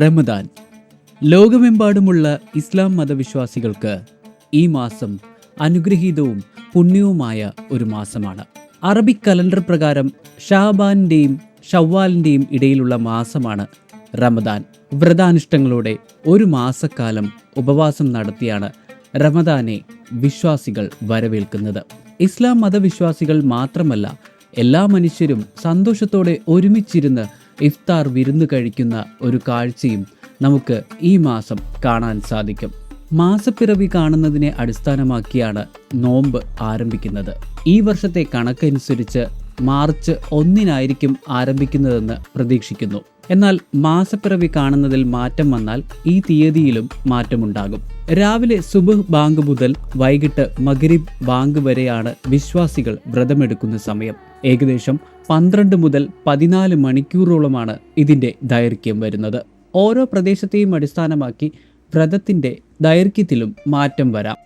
റമദാൻ. ലോകമെമ്പാടുമുള്ള ഇസ്ലാം മതവിശ്വാസികൾക്ക് ഈ മാസം അനുഗ്രഹീതവും പുണ്യവുമായ ഒരു മാസമാണ്. അറബി കലണ്ടർ പ്രകാരം ഷാബാനിന്റെയും ഷവ്വാലിന്റെയും ഇടയിലുള്ള മാസമാണ് റമദാൻ. വ്രതാനുഷ്ഠങ്ങളോടെ ഒരു മാസക്കാലം ഉപവാസം നടത്തിയാണ് റമദാനെ വിശ്വാസികൾ വരവേൽക്കുന്നത്. ഇസ്ലാം മതവിശ്വാസികൾ മാത്രമല്ല എല്ലാ മനുഷ്യരും സന്തോഷത്തോടെ ഒരുമിച്ചിരുന്ന് ഇഫ്താർ വിരുന്ന് കഴിക്കുന്ന ഒരു കാഴ്ചയും നമുക്ക് ഈ മാസം കാണാൻ സാധിക്കും. മാസപ്പിറവി കാണുന്നതിനെ അടിസ്ഥാനമാക്കിയാണ് നോമ്പ് ആരംഭിക്കുന്നത്. ഈ വർഷത്തെ കണക്കനുസരിച്ച് മാർച്ച് ഒന്നിനായിരിക്കും ആരംഭിക്കുന്നതെന്ന് പ്രതീക്ഷിക്കുന്നു. എന്നാൽ മാസപ്പിറവി കാണുന്നതിൽ മാറ്റം വന്നാൽ ഈ തീയതിയിലും മാറ്റമുണ്ടാകും. രാവിലെ സുബഹ് ബാങ്ക് മുതൽ വൈകിട്ട് മഗ്രിബ് ബാങ്ക് വരെയാണ് വിശ്വാസികൾ വ്രതമെടുക്കുന്ന സമയം. ഏകദേശം പന്ത്രണ്ട് മുതൽ പതിനാല് മണിക്കൂറോളമാണ് ഇതിന്റെ ദൈർഘ്യം വരുന്നത്. ഓരോ പ്രദേശത്തെയും അടിസ്ഥാനമാക്കി വ്രതത്തിന്റെ ദൈർഘ്യത്തിലും മാറ്റം വരാം.